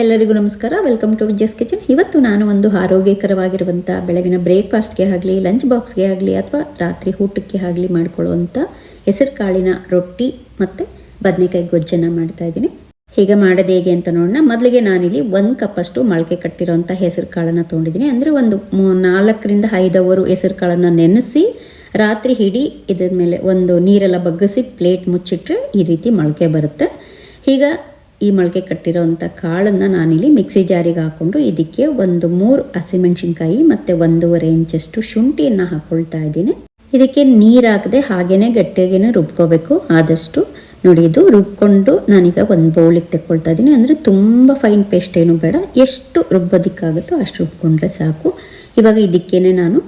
ಎಲ್ಲರಿಗೂ ನಮಸ್ಕಾರ. Welcome to Vijaya's kitchen ಇವತ್ತು ನಾನು ಒಂದು ಆರೋಗ್ಯಕರವಾಗಿರುವಂಥ ಬೆಳಗಿನ ಬ್ರೇಕ್ಫಾಸ್ಟ್ಗೆ ಆಗಲಿ ಲಂಚ್ ಬಾಕ್ಸ್ಗೆ ಆಗಲಿ, ಅಥವಾ ರಾತ್ರಿ ಊಟಕ್ಕೆ ಆಗಲಿ ಮಾಡ್ಕೊಳ್ಳುವಂಥ ಹೆಸರು ಕಾಳಿನ ರೊಟ್ಟಿ ಮತ್ತು ಬದನೆಕಾಯಿ ಗೊಜ್ಜನ್ನು ಮಾಡ್ತಾ ಇದ್ದೀನಿ. ಹೀಗೆ ಮಾಡೋದು ಹೇಗೆ ಅಂತ ನೋಡೋಣ. ಮೊದಲಿಗೆ ನಾನಿಲ್ಲಿ ಒಂದು ಕಪ್ಪಷ್ಟು ಮೊಳಕೆ ಕಟ್ಟಿರೋವಂಥ ಹೆಸರು ಕಾಳನ್ನು ತೊಗೊಂಡಿದ್ದೀನಿ. ಅಂದರೆ ಒಂದು ನಾಲ್ಕರಿಂದ ಐದವರು ಹೆಸರು ಕಾಳನ್ನು ನೆನೆಸಿ ರಾತ್ರಿ ಹಿಡಿ ಇದ್ರ ಮೇಲೆ ಒಂದು ನೀರೆಲ್ಲ ಬಗ್ಗಿಸಿ ಪ್ಲೇಟ್ ಮುಚ್ಚಿಟ್ರೆ ಈ ರೀತಿ ಮೊಳಕೆ ಬರುತ್ತೆ. ಈಗ ಈ ಮೊಳಕೆ ಕಟ್ಟಿರೋವಂಥ ಕಾಳನ್ನು ನಾನಿಲ್ಲಿ ಮಿಕ್ಸಿ ಜಾರಿಗೆ ಹಾಕ್ಕೊಂಡು ಇದಕ್ಕೆ ಒಂದು ಮೂರು ಹಸಿಮೆಣಸಿನ್ಕಾಯಿ ಮತ್ತು ಒಂದೂವರೆ ಇಂಚಷ್ಟು ಶುಂಠಿಯನ್ನು ಹಾಕ್ಕೊಳ್ತಾ ಇದ್ದೀನಿ. ಇದಕ್ಕೆ ನೀರು ಹಾಕದೆ ಹಾಗೇ ಗಟ್ಟಿಯಾಗೇ ರುಬ್ಕೋಬೇಕು. ಆದಷ್ಟು ನೋಡಿ, ಇದು ರುಬ್ಕೊಂಡು ನಾನೀಗ ಒಂದು ಬೌಲಿಗೆ ತೆಕ್ಕೊಳ್ತಾ ಇದ್ದೀನಿ. ಅಂದರೆ ತುಂಬ ಫೈನ್ ಪೇಸ್ಟ್ ಏನು ಬೇಡ. ಎಷ್ಟು ರುಬ್ಬೋದಕ್ಕಾಗುತ್ತೋ ಅಷ್ಟು ರುಬ್ಕೊಂಡ್ರೆ ಸಾಕು. ಇವಾಗ ಇದಕ್ಕೇನೆ ನಾನು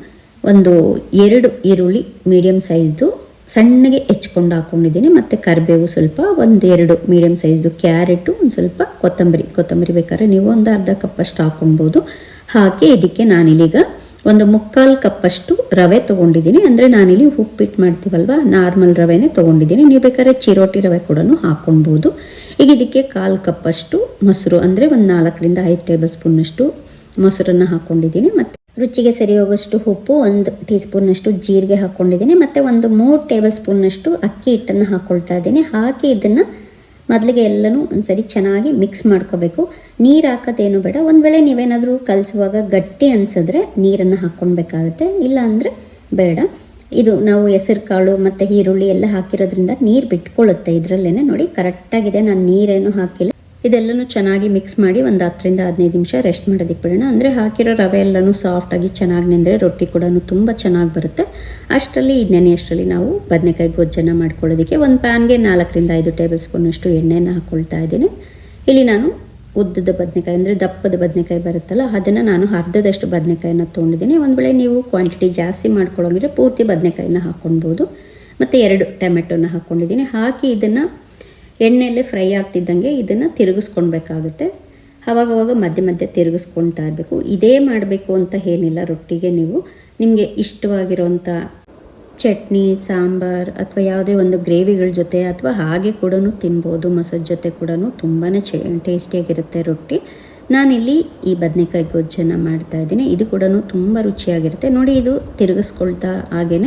ಒಂದು ಎರಡು ಈರುಳ್ಳಿ ಮೀಡಿಯಮ್ ಸೈಜ್ದು ಸಣ್ಣಗೆ ಹೆಚ್ಕೊಂಡು ಹಾಕ್ಕೊಂಡಿದ್ದೀನಿ ಮತ್ತು ಕರಿಬೇವು ಸ್ವಲ್ಪ ಒಂದೆರಡು ಮೀಡಿಯಮ್ ಸೈಜ್ದು ಕ್ಯಾರೆಟು ಒಂದು ಸ್ವಲ್ಪ ಕೊತ್ತಂಬರಿ. ಕೊತ್ತಂಬರಿ ಬೇಕಾದ್ರೆ ನೀವು ಒಂದು ಅರ್ಧ ಕಪ್ಪಷ್ಟು ಹಾಕ್ಕೊಬೋದು ಹಾಕಿ ಇದಕ್ಕೆ ನಾನಿಲ್ಲೀಗ ಒಂದು ಮುಕ್ಕಾಲು ಕಪ್ಪಷ್ಟು ರವೆ ತೊಗೊಂಡಿದ್ದೀನಿ. ಅಂದರೆ ನಾನಿಲ್ಲಿ ಉಪ್ಪಿಟ್ಟು ಮಾಡ್ತೀವಲ್ವ ನಾರ್ಮಲ್ ರವೆನೇ ತೊಗೊಂಡಿದ್ದೀನಿ. ನೀವು ಬೇಕಾದ್ರೆ ಚಿರೋಟಿ ರವೆ ಕೂಡ ಹಾಕ್ಕೊಳ್ಬೋದು ಈಗ ಇದಕ್ಕೆ ಕಾಲು ಕಪ್ಪಷ್ಟು ಮೊಸರು, ಅಂದರೆ ಒಂದು ನಾಲ್ಕರಿಂದ ಐದು ಟೇಬಲ್ ಸ್ಪೂನಷ್ಟು ಮೊಸರನ್ನು ಹಾಕ್ಕೊಂಡಿದ್ದೀನಿ ಮತ್ತು ರುಚಿಗೆ ಸರಿ ಹೋಗೋಷ್ಟು ಉಪ್ಪು, ಒಂದು ಟೀ ಸ್ಪೂನಷ್ಟು ಜೀರಿಗೆ ಹಾಕ್ಕೊಂಡಿದ್ದೀನಿ ಮತ್ತು ಒಂದು ಮೂರು ಟೇಬಲ್ ಸ್ಪೂನಷ್ಟು ಅಕ್ಕಿ ಹಿಟ್ಟನ್ನು ಹಾಕ್ಕೊಳ್ತಾ ಇದ್ದೀನಿ. ಹಾಕಿ ಇದನ್ನು ಮೊದಲಿಗೆ ಎಲ್ಲನೂ ಒಂದ್ಸರಿ ಚೆನ್ನಾಗಿ ಮಿಕ್ಸ್ ಮಾಡ್ಕೋಬೇಕು. ನೀರು ಹಾಕೋದೇನು ಬೇಡ. ಒಂದು ವೇಳೆ ನೀವೇನಾದರೂ ಕಲಿಸುವಾಗ ಗಟ್ಟಿ ಅನಿಸಿದ್ರೆ ನೀರನ್ನು ಹಾಕ್ಕೊಳ್ಬೇಕಾಗುತ್ತೆ ಇಲ್ಲ ಅಂದರೆ ಬೇಡ. ಇದು ನಾವು ಹೆಸರು ಕಾಳು ಮತ್ತು ಈರುಳ್ಳಿ ಎಲ್ಲ ಹಾಕಿರೋದ್ರಿಂದ ನೀರು ಬಿಟ್ಕೊಳ್ಳುತ್ತೆ ಇದರಲ್ಲೇ ನೋಡಿ. ಕರೆಕ್ಟಾಗಿದೆ. ನಾನು ನೀರೇನು ಹಾಕಿಲ್ಲ. ಇದೆಲ್ಲನೂ ಚೆನ್ನಾಗಿ ಮಿಕ್ಸ್ ಮಾಡಿ ಒಂದು ಹತ್ತರಿಂದ ಹದಿನೈದು ನಿಮಿಷ ರೆಸ್ಟ್ ಮಾಡೋದಕ್ಕೆ ಬಿಡೋಣ. ಅಂದರೆ ಹಾಕಿರೋ ರವೆ ಎಲ್ಲನೂ ಸಾಫ್ಟಾಗಿ ಚೆನ್ನಾಗಿ ನೆಂದರೆ ರೊಟ್ಟಿ ಕೂಡ ತುಂಬ ಚೆನ್ನಾಗಿ ಬರುತ್ತೆ. ಅಷ್ಟರಲ್ಲಿ ಇದನ್ನೇನೆಯಷ್ಟರಲ್ಲಿ ನಾವು ಬದನೆಕಾಯಿ ಗೊಜ್ಜನ್ನು ಮಾಡ್ಕೊಳ್ಳೋದಕ್ಕೆ ಒಂದು ಪ್ಯಾನ್ಗೆ ನಾಲ್ಕರಿಂದ ಐದು ಟೇಬಲ್ ಸ್ಪೂನಷ್ಟು ಎಣ್ಣೆನ ಹಾಕ್ಕೊಳ್ತಾ ಇದ್ದೀನಿ. ಇಲ್ಲಿ ನಾನು ಉದ್ದದ ಬದನೆಕಾಯಿ ಅಂದರೆ ದಪ್ಪದ ಬದನೆಕಾಯಿ ಬರುತ್ತಲ್ಲ, ಅದನ್ನು ನಾನು ಅರ್ಧದಷ್ಟು ಬದನೆಕಾಯಿನ ತೊಗೊಂಡಿದ್ದೀನಿ. ಒಂದು ವೇಳೆ ನೀವು ಕ್ವಾಂಟಿಟಿ ಜಾಸ್ತಿ ಮಾಡ್ಕೊಳ್ಳೋಂಗಿದ್ರೆ ಪೂರ್ತಿ ಬದನೆಕಾಯಿನ ಹಾಕ್ಕೊಳ್ಬೋದು ಮತ್ತು ಎರಡು ಟೊಮೆಟೊನ ಹಾಕ್ಕೊಂಡಿದ್ದೀನಿ ಹಾಕಿ ಇದನ್ನು ಎಣ್ಣೆಯಲ್ಲೇ ಫ್ರೈ ಆಗ್ತಿದ್ದಂಗೆ ಇದನ್ನು ತಿರುಗಿಸ್ಕೊಳ್ಬೇಕಾಗುತ್ತೆ. ಆವಾಗವಾಗ ಮಧ್ಯೆ ಮಧ್ಯೆ ತಿರುಗಿಸ್ಕೊಳ್ತಾ ಇರಬೇಕು. ಇದೇ ಮಾಡಬೇಕು ಅಂತ ಏನಿಲ್ಲ, ರೊಟ್ಟಿಗೆ ನೀವು. ನಿಮಗೆ ಇಷ್ಟವಾಗಿರೋಂಥ ಚಟ್ನಿ, ಸಾಂಬಾರ್ ಅಥವಾ ಯಾವುದೇ ಒಂದು ಗ್ರೇವಿಗಳ ಜೊತೆ ಅಥವಾ ಹಾಗೆ ಕೂಡ ತಿನ್ಬೋದು, ಮಸಾಜ್ ಜೊತೆ ಕೂಡ ತುಂಬಾ ಚೆ, ಟೇಸ್ಟಿಯಾಗಿರುತ್ತೆ ರೊಟ್ಟಿ. ನಾನಿಲ್ಲಿ ಈ ಬದನೆಕಾಯಿ ಗೊಜ್ಜನ್ನು ಮಾಡ್ತಾ ಇದ್ದೀನಿ. ಇದು ಕೂಡ ತುಂಬ ರುಚಿಯಾಗಿರುತ್ತೆ. ನೋಡಿ ಇದು ತಿರುಗಿಸ್ಕೊಳ್ತಾ ಹಾಗೇ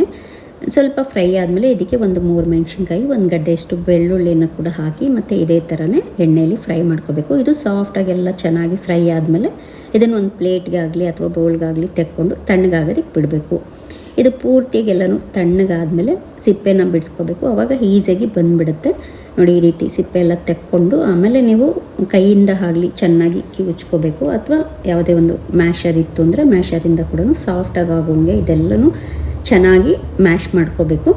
ಸ್ವಲ್ಪ ಫ್ರೈ ಆದಮೇಲೆ ಇದಕ್ಕೆ ಒಂದು ಮೂರು ಮೆಣಸಿನ್ಕಾಯಿ, ಒಂದು ಗಡ್ಡೆಯಷ್ಟು ಬೆಳ್ಳುಳ್ಳಿನ ಕೂಡ ಹಾಕಿ ಮತ್ತು ಇದೇ ಥರನೇ ಎಣ್ಣೆಯಲ್ಲಿ ಫ್ರೈ ಮಾಡ್ಕೋಬೇಕು. ಇದು ಸಾಫ್ಟಾಗೆಲ್ಲ ಚೆನ್ನಾಗಿ ಫ್ರೈ ಆದಮೇಲೆ ಇದನ್ನು ಒಂದು ಪ್ಲೇಟ್ಗಾಗಲಿ ಅಥವಾ ಬೌಲ್ಗಾಗಲಿ ತೆಕ್ಕೊಂಡು ತಣ್ಣಗಾಗೋದಕ್ಕೆ ಬಿಡಬೇಕು. ಇದು ಪೂರ್ತಿಯಾಗಿ ಎಲ್ಲನೂ ತಣ್ಣಗಾದಮೇಲೆ ಸಿಪ್ಪೆನ ಬಿಡಿಸ್ಕೋಬೇಕು. ಆವಾಗ ಈಸಿಯಾಗಿ ಬಂದುಬಿಡುತ್ತೆ. ನೋಡಿ ಈ ರೀತಿ ಸಿಪ್ಪೆ ಎಲ್ಲ ತೆಕ್ಕೊಂಡು ಆಮೇಲೆ ನೀವು ಕೈಯಿಂದ ಆಗಲಿ ಚೆನ್ನಾಗಿ ಕಿವುಚ್ಕೋಬೇಕು. ಅಥವಾ ಯಾವುದೇ ಒಂದು ಮ್ಯಾಷರ್ ಇತ್ತು ಅಂದರೆ ಮ್ಯಾಷರಿಂದ ಕೂಡ ಸಾಫ್ಟಾಗಿ ಆಗೋಂಗೆ ಇದೆಲ್ಲನೂ ಚೆನ್ನಾಗಿ ಮ್ಯಾಶ್ ಮಾಡ್ಕೋಬೇಕು.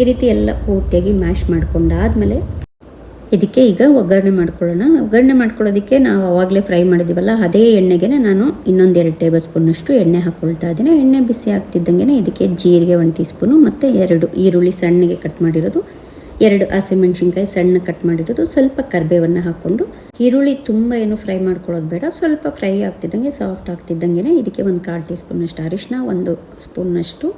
ಈ ರೀತಿ ಎಲ್ಲ ಪೂರ್ತಿಯಾಗಿ ಮ್ಯಾಶ್ ಮಾಡ್ಕೊಂಡಾದಮೇಲೆ ಇದಕ್ಕೆ ಈಗ ಒಗ್ಗರಣೆ ಮಾಡ್ಕೊಳ್ಳೋಣ. ಒಗ್ಗರಣೆ ಮಾಡ್ಕೊಳ್ಳೋದಕ್ಕೆ ನಾವು ಆವಾಗಲೇ ಫ್ರೈ ಮಾಡಿದ್ದೀವಲ್ಲ, ಅದೇ ಎಣ್ಣೆಗೆ ನಾನು ಇನ್ನೊಂದು ಎರಡು ಟೇಬಲ್ ಸ್ಪೂನಷ್ಟು ಎಣ್ಣೆ ಹಾಕ್ಕೊಳ್ತಾ ಇದ್ದೀನಿ. ಎಣ್ಣೆ ಬಿಸಿ ಆಗ್ತಿದ್ದಂಗೆ ಇದಕ್ಕೆ ಜೀರಿಗೆ ಒಂದು ಟೀ ಸ್ಪೂನು ಮತ್ತು ಎರಡು ಈರುಳ್ಳಿ ಸಣ್ಣಗೆ ಕಟ್ ಮಾಡಿರೋದು, ಎರಡು ಹಸಿಮೆಣ್ಸಿನ್ಕಾಯಿ ಸಣ್ಣ ಕಟ್ ಮಾಡಿರೋದು, ಸ್ವಲ್ಪ ಕರಿಬೇವನ್ನು ಹಾಕ್ಕೊಂಡು. ಈರುಳ್ಳಿ ತುಂಬ ಏನು ಫ್ರೈ ಮಾಡ್ಕೊಳ್ಳೋದು ಬೇಡ, ಸ್ವಲ್ಪ ಫ್ರೈ ಆಗ್ತಿದ್ದಂಗೆ, ಸಾಫ್ಟ್ ಆಗ್ತಿದ್ದಂಗೆ ಇದಕ್ಕೆ ಒಂದು ಕಾಲು ಟೀ ಸ್ಪೂನಷ್ಟು ಅರಿಶಿನ ಒಂದು ಸ್ಪೂನ್ನಷ್ಟು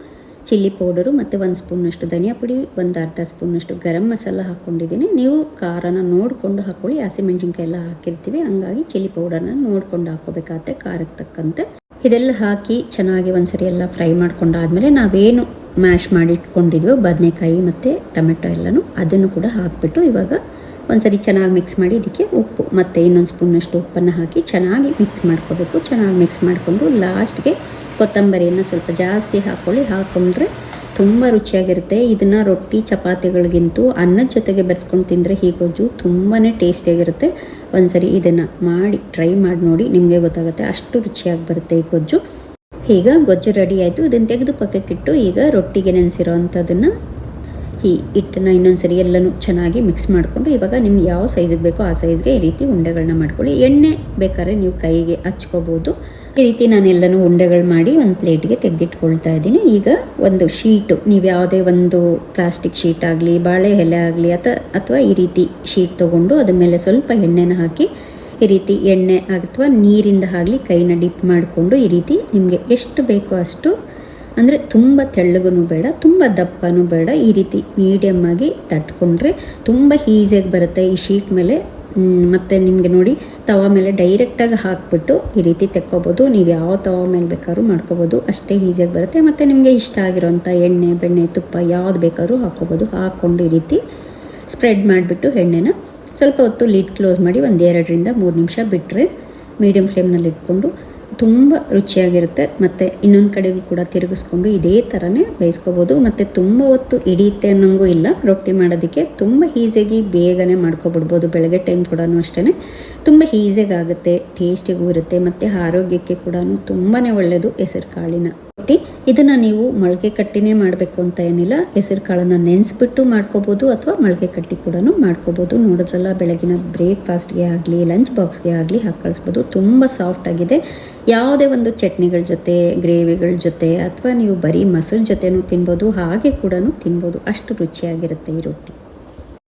ಚಿಲ್ಲಿ ಪೌಡರು ಮತ್ತು ಒಂದು ಸ್ಪೂನಷ್ಟು ಧನಿಯಾ ಪುಡಿ, ಒಂದು ಅರ್ಧ ಸ್ಪೂನಷ್ಟು ಗರಂ ಮಸಾಲ ಹಾಕ್ಕೊಂಡಿದ್ದೀನಿ. ನೀವು ಖಾರನ ನೋಡಿಕೊಂಡು ಹಾಕ್ಕೊಳ್ಳಿ ಹಸಿಮೆಣ್ಸಿನ್ಕಾಯಿ ಎಲ್ಲ ಹಾಕಿರ್ತೀವಿ. ಹಂಗಾಗಿ ಚಿಲ್ಲಿ ಪೌಡರ್ನ ನೋಡ್ಕೊಂಡು ಹಾಕ್ಕೋಬೇಕಾಗತ್ತೆ ಖಾರಕ್ಕೆ ತಕ್ಕಂತೆ. ಇದೆಲ್ಲ ಹಾಕಿ ಚೆನ್ನಾಗಿ ಒಂದ್ಸರಿ ಎಲ್ಲ ಫ್ರೈ ಮಾಡ್ಕೊಂಡಾದ್ಮೇಲೆ ನಾವೇನು ಮ್ಯಾಶ್ ಮಾಡಿ ಇಟ್ಕೊಂಡಿದ್ವೋ ಬದನೆಕಾಯಿ ಮತ್ತು ಟೊಮೆಟೊ ಎಲ್ಲನೂ ಅದನ್ನು ಕೂಡ ಹಾಕಿಬಿಟ್ಟು ಇವಾಗ ಒಂದ್ಸರಿ ಚೆನ್ನಾಗಿ ಮಿಕ್ಸ್ ಮಾಡಿ ಇದಕ್ಕೆ ಉಪ್ಪು ಮತ್ತು ಇನ್ನೊಂದು ಸ್ಪೂನಷ್ಟು ಉಪ್ಪನ್ನು ಹಾಕಿ ಚೆನ್ನಾಗಿ ಮಿಕ್ಸ್ ಮಾಡ್ಕೋಬೇಕು. ಚೆನ್ನಾಗಿ ಮಿಕ್ಸ್ ಮಾಡಿಕೊಂಡು ಲಾಸ್ಟ್ಗೆ ಕೊತ್ತಂಬರಿಯನ್ನು ಸ್ವಲ್ಪ ಜಾಸ್ತಿ ಹಾಕ್ಕೊಳ್ಳಿ ಹಾಕೊಂಡ್ರೆ ತುಂಬ ರುಚಿಯಾಗಿರುತ್ತೆ. ಇದನ್ನು ರೊಟ್ಟಿ, ಚಪಾತಿಗಳಿಗಿಂತೂ ಅನ್ನದ ಜೊತೆಗೆ ಬೆರೆಸ್ಕೊಂಡು ತಿಂದರೆ ಈ ಗೊಜ್ಜು ತುಂಬಾ ಟೇಸ್ಟಿಯಾಗಿರುತ್ತೆ. ಒಂದ್ಸರಿ ಇದನ್ನು ಮಾಡಿ, ಟ್ರೈ ಮಾಡಿ ನೋಡಿ ನಿಮಗೆ ಗೊತ್ತಾಗುತ್ತೆ. ಅಷ್ಟು ರುಚಿಯಾಗಿ ಬರುತ್ತೆ ಈ ಗೊಜ್ಜು. ಈಗ ಗೊಜ್ಜು ರೆಡಿ ಆಯಿತು. ಇದನ್ನು ತೆಗೆದು ಪಕ್ಕಕ್ಕಿಟ್ಟು ಈಗ ರೊಟ್ಟಿಗೆ ನೆನೆಸಿರೋ ಅಂಥದ್ದನ್ನು ಈ ಹಿಟ್ಟನ್ನು ಇನ್ನೊಂದು ಸರಿ ಎಲ್ಲನೂ ಚೆನ್ನಾಗಿ ಮಿಕ್ಸ್ ಮಾಡಿಕೊಂಡು ಇವಾಗ ನಿಮ್ಗೆ ಯಾವ ಸೈಜಿಗೆ ಬೇಕೋ ಆ ಸೈಜ್ಗೆ ಈ ರೀತಿ ಉಂಡೆಗಳನ್ನ ಮಾಡ್ಕೊಳ್ಳಿ. ಎಣ್ಣೆ ಬೇಕಾದ್ರೆ ನೀವು ಕೈಗೆ ಹಚ್ಕೋಬೋದು. ಈ ರೀತಿ ನಾನೆಲ್ಲನೂ ಉಂಡೆಗಳು ಮಾಡಿ ಒಂದು ಪ್ಲೇಟ್ಗೆ ತೆಗೆದಿಟ್ಕೊಳ್ತಾ ಇದ್ದೀನಿ. ಈಗ ಒಂದು ಶೀಟು, ನೀವು ಯಾವುದೇ ಒಂದು ಪ್ಲಾಸ್ಟಿಕ್ ಶೀಟ್ ಆಗಲಿ, ಬಾಳೆ ಎಲೆ ಆಗಲಿ ಅಥ ಅಥವಾ ಈ ರೀತಿ ಶೀಟ್ ತೊಗೊಂಡು ಅದ್ರ ಮೇಲೆ ಸ್ವಲ್ಪ ಎಣ್ಣೆನ ಹಾಕಿ ಈ ರೀತಿ ಎಣ್ಣೆ ಅಥವಾ ನೀರಿಂದ ಆಗಲಿ ಕೈನ ಡಿಪ್ ಮಾಡಿಕೊಂಡು ಈ ರೀತಿ ನಿಮಗೆ ಎಷ್ಟು ಬೇಕೋ ಅಷ್ಟು, ಅಂದರೆ ತುಂಬ ತೆಳ್ಳಗೂ ಬೇಡ, ತುಂಬ ದಪ್ಪನೂ ಬೇಡ, ಈ ರೀತಿ ಮೀಡಿಯಮ್ ಆಗಿ ತಟ್ಕೊಂಡ್ರೆ ತುಂಬ ಈಸಿಯಾಗಿ ಬರುತ್ತೆ ಈ ಶೀಟ್ ಮೇಲೆ. ಮತ್ತು ನಿಮಗೆ ನೋಡಿ ತವ ಮೇಲೆ ಡೈರೆಕ್ಟಾಗಿ ಹಾಕ್ಬಿಟ್ಟು ಈ ರೀತಿ ತೆಕ್ಕೋಬೋದು. ನೀವು ಯಾವ ತವ ಮೇಲೆ ಬೇಕಾದ್ರೂ ಮಾಡ್ಕೋಬೋದು. ಅಷ್ಟೇ ಈಸಿಯಾಗಿ ಬರುತ್ತೆ. ಮತ್ತು ನಿಮಗೆ ಇಷ್ಟ ಆಗಿರೋಂಥ ಎಣ್ಣೆ, ಬೆಣ್ಣೆ, ತುಪ್ಪ ಯಾವ್ದು ಬೇಕಾದ್ರೂ ಹಾಕ್ಕೋಬೋದು. ಹಾಕ್ಕೊಂಡು ಈ ರೀತಿ ಸ್ಪ್ರೆಡ್ ಮಾಡಿಬಿಟ್ಟು ಎಣ್ಣೆನ ಸ್ವಲ್ಪ ಹೊತ್ತು ಲಿಡ್ ಕ್ಲೋಸ್ ಮಾಡಿ ಒಂದು ಎರಡರಿಂದ ಮೂರು ನಿಮಿಷ ಬಿಟ್ಟರೆ ಮೀಡಿಯಮ್ ಫ್ಲೇಮ್ನಲ್ಲಿ ಇಟ್ಕೊಂಡು ತುಂಬ ರುಚಿಯಾಗಿರುತ್ತೆ. ಮತ್ತು ಇನ್ನೊಂದು ಕಡೆಗೂ ಕೂಡ ತಿರುಗಿಸ್ಕೊಂಡು ಇದೇ ಥರನೇ ಬೇಯಿಸ್ಕೋಬೋದು. ಮತ್ತು ತುಂಬ ಹೊತ್ತು ಹಿಡಿಯುತ್ತೆ ಅನ್ನೋಂಗೂ ಇಲ್ಲ. ರೊಟ್ಟಿ ಮಾಡೋದಕ್ಕೆ ತುಂಬ ಈಸಿಯಾಗಿ ಬೇಗನೆ ಮಾಡ್ಕೊಬಿಡ್ಬೋದು. ಬೆಳಗ್ಗೆ ಟೈಮ್ ಕೂಡ ಅಷ್ಟೇ ತುಂಬ ಈಸಿಯಾಗಿ ಆಗುತ್ತೆ ಟೇಸ್ಟಿಗೂ ಇರುತ್ತೆ, ಮತ್ತು ಆರೋಗ್ಯಕ್ಕೆ ಕೂಡ ತುಂಬಾ ಒಳ್ಳೆಯದು ಹೆಸರು ಕಾಳಿನ ರೊಟ್ಟಿ ಇದನ್ನು ನೀವು ಮೊಳಕೆ ಕಟ್ಟಿನೇ ಮಾಡಬೇಕು ಅಂತ ಏನಿಲ್ಲ. ಹೆಸರು ಕಾಳನ್ನು ನೆನೆಸ್ಬಿಟ್ಟು ಮಾಡ್ಕೋಬೋದು ಅಥವಾ ಮೊಳಕೆ ಕಟ್ಟಿ ಕೂಡ ಮಾಡ್ಕೋಬೋದು. ನೋಡಿದ್ರಲ್ಲ, ಬೆಳಗಿನ ಬ್ರೇಕ್ಫಾಸ್ಟ್ಗೆ ಆಗಲಿ, ಲಂಚ್ ಬಾಕ್ಸ್ಗೆ ಆಗಲಿ ಹಾಕಿ ಕಳಿಸ್ಬೋದು. ತುಂಬ ಸಾಫ್ಟ್ ಆಗಿದೆ. ಯಾವುದೇ ಒಂದು ಚಟ್ನಿಗಳ ಜೊತೆ, ಗ್ರೇವಿಗಳ ಜೊತೆ ಅಥವಾ ನೀವು ಬರೀ ಮೊಸರು ಜೊತೆನೂ ತಿನ್ಬೋದು, ಹಾಗೆ ಕೂಡ ತಿನ್ಬೋದು. ಅಷ್ಟು ರುಚಿಯಾಗಿರುತ್ತೆ ಈ ರೊಟ್ಟಿ.